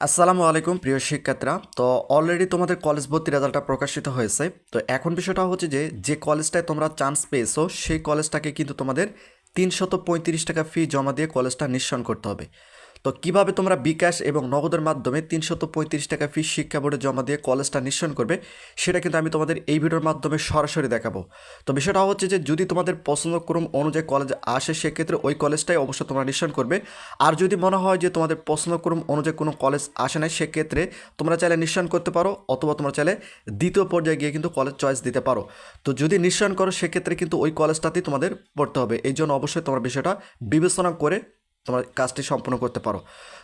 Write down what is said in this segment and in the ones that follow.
আসসালামু আলাইকুম, প্রিয় শিক্ষার্থীরা। তো অলরেডি তোমাদের কলেজ ভর্তি রেজাল্টটা প্রকাশিত হয়েছে। তো এখন বিষয়টা হচ্ছে যে যে কলেজটায় তোমরা চান্স পেয়েছ, সেই কলেজটাকে কিন্তু তোমাদের তিনশত পঁয়ত্রিশ টাকা ফি জমা দিয়ে কলেজটা নিঃসরণ করতে হবে। তো কীভাবে তোমরা বিকাশ এবং নগদের মাধ্যমে তিনশত পঁয়ত্রিশ টাকা ফিস শিক্ষা বোর্ডে জমা দিয়ে কলেজটা নিঃসরণ করবে, সেটা কিন্তু আমি তোমাদের এই ভিডিওর মাধ্যমে সরাসরি দেখাবো। তো বিষয়টা হচ্ছে যে, যদি তোমাদের পছন্দক্রম অনুযায়ী কলেজ আসে, সেক্ষেত্রে ওই কলেজটাই অবশ্যই তোমরা নিঃসরণ করবে। আর যদি মনে হয় যে, তোমাদের পছন্দক্রম অনুযায়ী কোনো কলেজ আসে না সেক্ষেত্রে তোমরা চাইলে নিঃসরণ করতে পারো, অথবা তোমরা চাইলে দ্বিতীয় পর্যায়ে গিয়ে কিন্তু কলেজ চয়েস দিতে পারো। তো যদি নিঃসরণ করো, সেক্ষেত্রে কিন্তু ওই কলেজটাতেই তোমাদের পড়তে হবে। এই জন্য অবশ্যই তোমার বিষয়টা বিবেচনা করে তোমার কাজটি সম্পূর্ণ করতে পারো।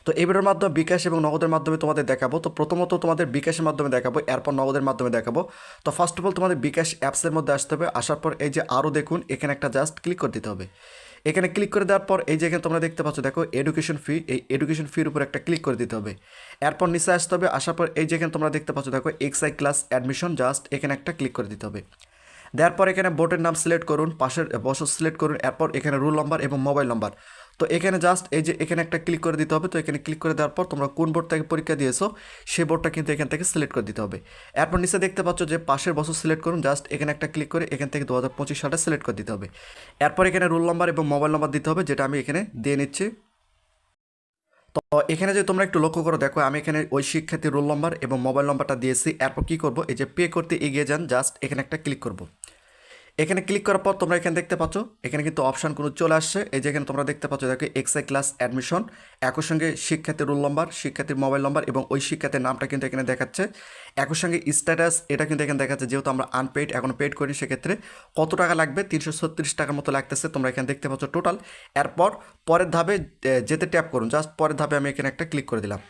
তো এই ভিডিওর মাধ্যমে বিকাশ এবং নগদের মাধ্যমে তোমাদের দেখাবো। তো প্রথমত তোমাদের বিকাশের মাধ্যমে দেখাবো, এরপর নগদের মাধ্যমে দেখাবো। তো ফার্স্ট অফ অল তোমাদের বিকাশ অ্যাপসের মধ্যে আসতে হবে। আসার পর এই যে আরও দেখুন, এখানে একটা জাস্ট ক্লিক করে দিতে হবে। এখানে ক্লিক করে দেওয়ার পর এই যে এখানে তোমরা দেখতে পাচ্ছ, দেখো এডুকেশন ফি এই এডুকেশন ফির উপর একটা ক্লিক করে দিতে হবে। এরপর নিচে আসতে হবে, আসার পর এই যে এখানে তোমরা দেখতে পাচ্ছ, দেখো এক্সআই ক্লাস অ্যাডমিশন জাস্ট এখানে একটা ক্লিক করে দিতে হবে। দেওয়ার পর এখানে বোর্ডের নাম সিলেক্ট করুন, পাশের বছর সিলেক্ট করুন, এরপর এখানে রুল নাম্বার এবং মোবাইল নাম্বার তো এখানে জাস্ট এই যে এখানে একটা ক্লিক করে দিতে হবে, তো এখানে ক্লিক করে দেওয়ার পর তোমরা কোন বোর্ড থেকে পরীক্ষা দিয়েছ, সেই বোর্ডটা কিন্তু এখান থেকে সিলেক্ট করে দিতে হবে। এরপর নিচে দেখতে পাচ্ছ যে পাশের বছর সিলেক্ট করুন জাস্ট এখানে একটা ক্লিক করে এখান থেকে দু হাজার পঁচিশ সালটা সিলেক্ট করে দিতে হবে। এরপর এখানে রোল নাম্বার এবং মোবাইল নাম্বার দিতে হবে, যেটা আমি এখানে দিয়ে নিচ্ছি। তো এখানে যদি তোমরা একটু লক্ষ্য করো, দেখো আমি এখানে ওই শিক্ষার্থীর রোল নাম্বার এবং মোবাইল নাম্বারটা দিয়েছি। এরপর কী করব? এই যে পে করতে এগিয়ে যান জাস্ট এখানে একটা ক্লিক করব। এখানে ক্লিক করার পর তোমরা এখানে দেখতে পাচ্ছ, এখানে কিন্তু অপশান কোনো চলে আসছে। এই যে এখানে তোমরা দেখতে পাচ্ছ, দেখো এক্সআই ক্লাস অ্যাডমিশন একই সঙ্গে শিক্ষার্থীর রোল নম্বর শিক্ষার্থীর মোবাইল নম্বর এবং ওই শিক্ষার্থীর নামটা কিন্তু এখানে দেখাচ্ছে। একই সঙ্গে স্ট্যাটাস এটা কিন্তু এখানে দেখাচ্ছে, যেহেতু আমরা আনপেড এখন পেড করি সেক্ষেত্রে কত টাকা লাগবে? তিনশো ছত্রিশ টাকার মতো লাগতেছে, তোমরা এখানে দেখতে পাচ্ছ টোটাল এরপর পরের ধাপে যেতে ট্যাপ করুন। জাস্ট পরের ধাপে আমি এখানে একটা ক্লিক করে দিলাম।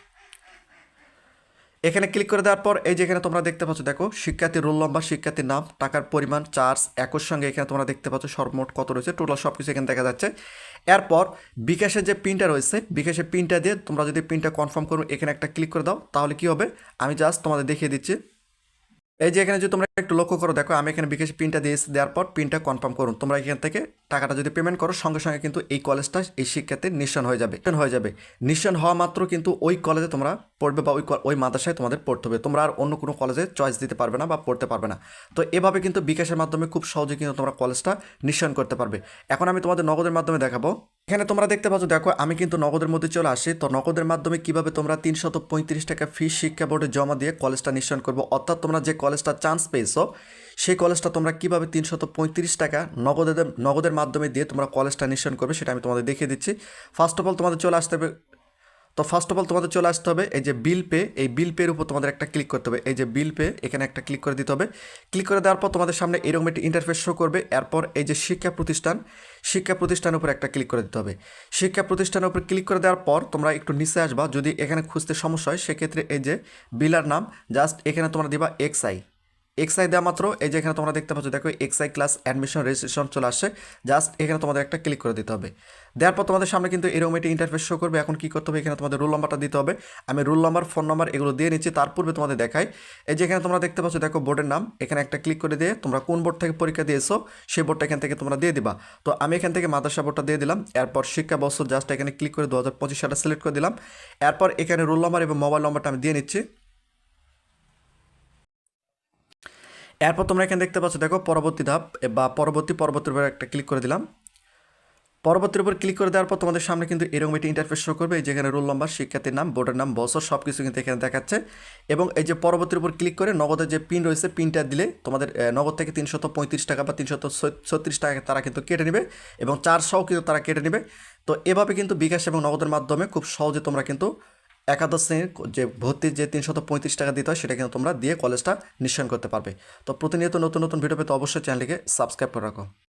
এখানে ক্লিক করে দেওয়ার পর এই যে এখানে তোমরা দেখতে পাচ্ছ, দেখো, শিক্ষার্থীর রোল নম্বর শিক্ষার্থীর নাম, টাকার পরিমাণ চার্জ একর সঙ্গে এখানে তোমরা দেখতে পাচ্ছ সর্বমোট কত রয়েছে টোটাল সব কিছু এখানে দেখা যাচ্ছে। এরপর বিকাশের যে পিনটা রয়েছে, বিকাশের পিনটা দিয়ে তোমরা যদি পিনটা কনফার্ম করো, এখানে একটা ক্লিক করে দাও, তাহলে কি হবে? আমি জাস্ট তোমাদের দেখিয়ে দিচ্ছি। এই যে এখানে যদি তোমরা একটু লক্ষ্য করো, দেখো, আমি এখানে বিকাশ পিনটা দিয়ে দেওয়ার পর পিনটা কনফার্ম করুন। তোমরা এখান থেকে টাকাটা যদি পেমেন্ট করো, সঙ্গে সঙ্গে কিন্তু এই কলেজটা এই শিক্ষার্থীর নিঃসন হয়ে যাবে হয়ে যাবে। নিঃসন হওয়া মাত্র কিন্তু ওই কলেজে তোমরা পড়বে বা ওই ওই মাদ্রাসায় তোমাদের পড়তে হবে। তোমরা আর অন্য কোনো কলেজে চয়েস দিতে পারবে না বা পড়তে পারবে না। তো এভাবে কিন্তু বিকাশের মাধ্যমে খুব সহজে কিন্তু তোমরা কলেজটা নিঃসন করতে পারবে। এখন আমি তোমাদের নগদের মাধ্যমে দেখাবো। এখানে তোমরা দেখতে পাচ্ছ, দেখো, আমি কিন্তু নগদের মধ্যে চলে আসি। তো নগদের মাধ্যমে কীভাবে তোমরা তিনশত পঁয়ত্রিশ টাকা ফি শিক্ষা বোর্ডে জমা দিয়ে কলেজটা নিঃসরণ করব? অর্থাৎ তোমরা যে কলেজটা চান্স পেয়েছ সেই কলেজটা তোমরা কীভাবে তিনশত পঁয়ত্রিশ টাকা নগদের নগদের মাধ্যমে দিয়ে তোমরা কলেজটা নিঃসরণ করবে সেটা আমি তোমাদের দেখিয়ে দিচ্ছি। ফার্স্ট অফ অল তোমাদের চলে আসতে হবে তো ফার্স্ট অফ অল তোমাদের চলে আসতে হবে এই যে বিল পে এই বিল পের উপর তোমাদের একটা ক্লিক করতে হবে। এই যে বিল পে এখানে একটা ক্লিক করে দিতে হবে। ক্লিক করে দেওয়ার পর তোমাদের সামনে এরকম একটি ইন্টারফেস শো করবে। এরপর এই যে শিক্ষা প্রতিষ্ঠান, শিক্ষা প্রতিষ্ঠানের উপর একটা ক্লিক করে দিতে হবে। শিক্ষা প্রতিষ্ঠানের উপর ক্লিক করে দেওয়ার পর তোমরা একটু নিচে আসবা। যদি এখানে খুঁজতে সমস্যা হয়, সেক্ষেত্রে এই যে বিলার নাম জাস্ট এখানে তোমরা দিবা এক্স আই এক্সআই দেওয়া মাত্র, এই যে এখানে তোমরা দেখতে পাচ্ছ, দেখো এক্সআই ক্লাস অ্যাডমিশন রেজিস্ট্রেশন চলে আসছে জাস্ট এখানে তোমাদের একটা ক্লিক করে দিতে হবে। দেওয়ার পর তোমাদের সামনে কিন্তু এরকম একটি ইন্টারফেস শো করবে। এখন কী করতে হবে? এখানে তোমাদের রোল নাম্বারটা দিতে হবে। আমি রোল নাম্বার ফোন নাম্বার এগুলো দিয়ে নিচ্ছি, তার পূর্বে তোমাদের দেখাই। এই যে এখানে তোমরা দেখতে পাচ্ছ, দেখো বোর্ডের নাম। এখানে একটা ক্লিক করে দিয়ে তোমরা কোন বোর্ড থেকে পরীক্ষা দিয়েছ, সেই বোর্ডটা এখান থেকে তোমরা দিয়ে দিবা। তো আমি এখান থেকে মাদ্রাসা বোর্ডটা দিয়ে দিলাম। এরপর শিক্ষা বছর জাস্ট এখানে ক্লিক করে দু হাজার পঁচিশ সালটা সিলেক্ট করে দিলাম। এরপর এখানে রোল নাম্বার এবং মোবাইল নাম্বারটা আমি দিয়ে নিচ্ছি। এরপর তোমরা এখানে দেখতে পাচ্ছ, দেখো পরবর্তী ধাপ বা পরবর্তী পরবর্তীর উপর একটা ক্লিক করে দিলাম। পরবর্তীর উপর ক্লিক করে দেওয়ার পর তোমাদের সামনে কিন্তু এরকম একটি ইন্টারফেস শো করবে যেখানে রোল নাম্বার শিক্ষার্থীর নাম বোর্ডের নাম বছর সব কিছু কিন্তু এখানে দেখাচ্ছে। এবং এই যে পরবর্তীর উপর ক্লিক করে নগদের যে পিন রয়েছে পিনটা দিলে তোমাদের নগদ থেকে তিনশত পঁয়ত্রিশ টাকা বা তিনশত ছত্রিশ টাকা তারা কিন্তু কেটে নেবে এবং চারশোও কিন্তু তারা কেটে নেবে। তো এভাবে কিন্তু বিকাশ এবং নগদের মাধ্যমে খুব সহজে তোমরা কিন্তু একাদশ শ্রেণির যে ভর্তির যে তিনশত পঁয়ত্রিশ টাকা দিতে হয়, সেটা কিন্তু তোমরা দিয়ে কলেজটা নিশ্চয়ন করতে পারবে। তো প্রতিনিয়ত নতুন নতুন ভিডিও পেতে অবশ্যই চ্যানেলটিকে সাবস্ক্রাইব করে রাখো।